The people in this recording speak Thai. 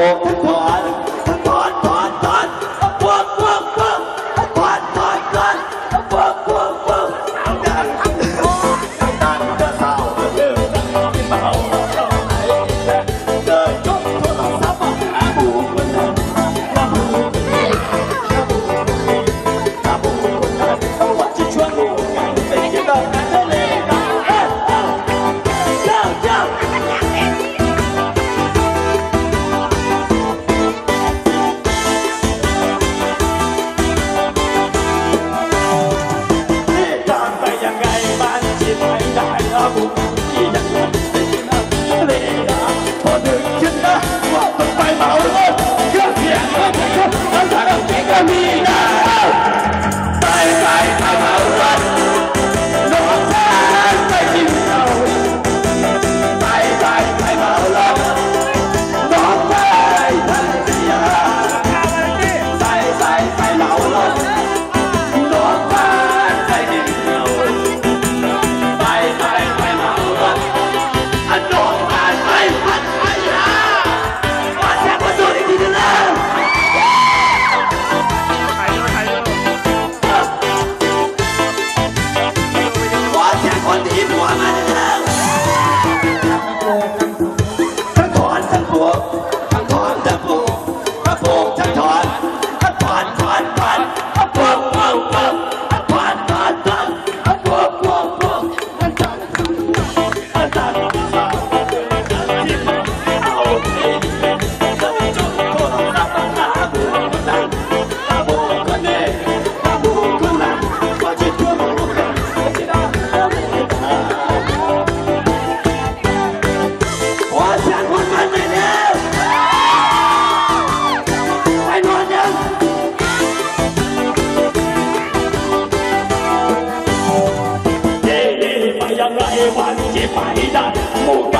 oh. ถอนทั้งปวงทั้งถอนทั้งปวงทั้งทั้งถอนทั้งถอนทั้งถอ Oh.